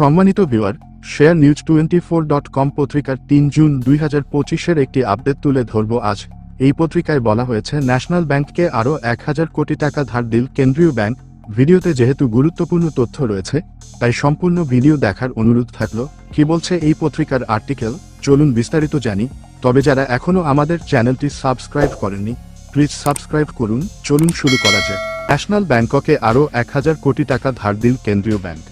সম্মানিত viewer share news twenty four dot com পত্রিকার তিন জুন দুই হাজার পঁচিশের একটি আপডেট তুলে ধরব আজ। এই পত্রিকায় বলা হয়েছে ন্যাশনাল ব্যাংককে আরও এক হাজার কোটি টাকা ধার দিল কেন্দ্রীয় ব্যাংক। ভিডিওতে যেহেতু গুরুত্বপূর্ণ তথ্য রয়েছে, তাই সম্পূর্ণ ভিডিও দেখার অনুরোধ থাকল। কি বলছে এই পত্রিকার আর্টিকেল চলুন বিস্তারিত জানি। তবে যারা এখনও আমাদের চ্যানেলটি সাবস্ক্রাইব করেননি প্লিজ সাবস্ক্রাইব করুন। চলুন শুরু করা যায় ন্যাশনাল ব্যাংককে আরও এক হাজার কোটি টাকা ধার দিল কেন্দ্রীয় ব্যাংক।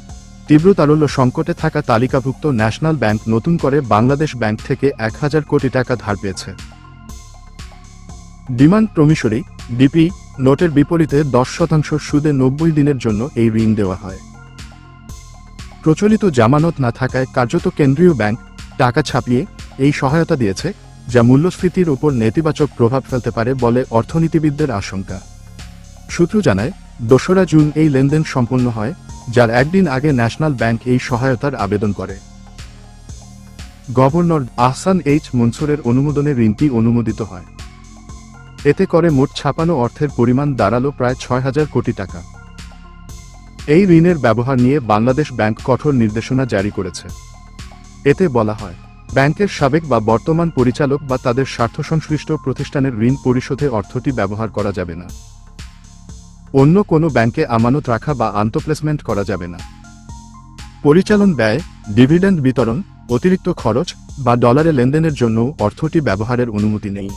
তীব্র তারল্য সংকটে থাকা তালিকাভুক্ত ন্যাশনাল ব্যাংক নতুন করে বাংলাদেশ ব্যাংক থেকে এক হাজার কোটি টাকা ধার পেয়েছে। ডিমান্ড প্রমিশরি ডিপি, নোটের বিপরীতে দশ শতাংশ সুদে নব্বই দিনের জন্য এই ঋণ দেওয়া হয়। প্রচলিত জামানত না থাকায় কার্যত কেন্দ্রীয় ব্যাংক টাকা ছাপিয়ে এই সহায়তা দিয়েছে, যা মূল্যস্ফীতির উপর নেতিবাচক প্রভাব ফেলতে পারে বলে অর্থনীতিবিদদের আশঙ্কা। সূত্র জানায় দোসরা জুন এই লেনদেন সম্পন্ন হয়, যার একদিন আগে ন্যাশনাল ব্যাংক এই সহায়তার আবেদন করে। গভর্নর আহসান এইচ মনসুরের অনুমোদনে ঋণটি অনুমোদিত হয়। এতে করে মোট ছাপানো অর্থের পরিমাণ দাঁড়াল প্রায় ছয় হাজার কোটি টাকা। এই ঋণের ব্যবহার নিয়ে বাংলাদেশ ব্যাংক কঠোর নির্দেশনা জারি করেছে। এতে বলা হয়, ব্যাংকের সাবেক বা বর্তমান পরিচালক বা তাদের স্বার্থ সংশ্লিষ্ট প্রতিষ্ঠানের ঋণ পরিশোধে অর্থটি ব্যবহার করা যাবে না। অন্য কোনো ব্যাংকে আমানত রাখা বা আন্তঃপ্লেসমেন্ট করা যাবে না। পরিচালন ব্যয়, ডিভিডেন্ড বিতরণ, অতিরিক্ত খরচ বা ডলারে লেনদেনের জন্য অর্থটি ব্যবহারের অনুমতি নেই।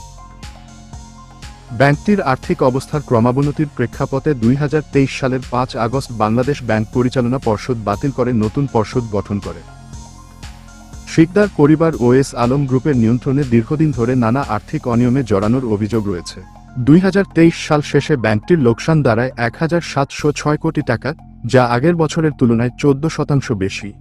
ব্যাংকটির আর্থিক অবস্থার ক্রমাবনতির প্রেক্ষাপটে দুই হাজার তেইশ সালের পাঁচ আগস্ট বাংলাদেশ ব্যাংক পরিচালনা পর্ষদ বাতিল করে নতুন পর্ষদ গঠন করে। শিকদার পরিবার ওএস আলম গ্রুপের নিয়ন্ত্রণে দীর্ঘদিন ধরে নানা আর্থিক অনিয়মে জড়ানোর অভিযোগ রয়েছে। দুই হাজার তেইশ সাল শেষে ব্যাংকটির লোকসান দাঁড়ায় এক হাজার সাতশো ছয় কোটি টাকা, যা আগের বছরের তুলনায় চোদ্দ শতাংশ বেশি।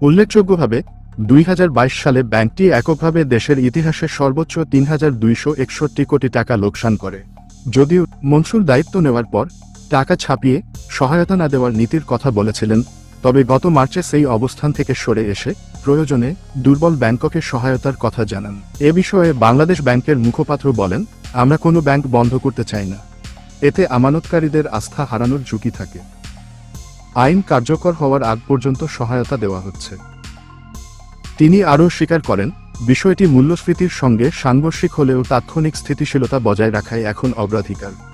উল্লেখযোগ্যভাবে, দুই হাজার বাইশ সালে ব্যাংকটি এককভাবে দেশের ইতিহাসে সর্বোচ্চ তিন হাজার দুইশো একষট্টি কোটি টাকা লোকসান করে। যদিও মনসুর দায়িত্ব নেওয়ার পর, টাকা ছাপিয়ে সহায়তা না দেওয়ার নীতির কথা বলেছিলেন, তবে গত মার্চে সেই অবস্থান থেকে সরে এসে প্রয়োজনে দুর্বল ব্যাংককে সহায়তার কথা জানান। এ বিষয়ে বাংলাদেশ ব্যাংকের মুখপাত্র বলেন, আমরা কোনো ব্যাংক বন্ধ করতে চাই না। এতে আমানতকারীদের আস্থা হারানোর ঝুঁকি থাকে। আইন কার্যকর হওয়ার আগ পর্যন্ত সহায়তা দেওয়া হচ্ছে। তিনি আরও স্বীকার করেন, বিষয়টি মূল্যস্ফীতির সঙ্গে সাংঘর্ষিক হলেও তাৎক্ষণিক স্থিতিশীলতা বজায় রাখাই এখন অগ্রাধিকার।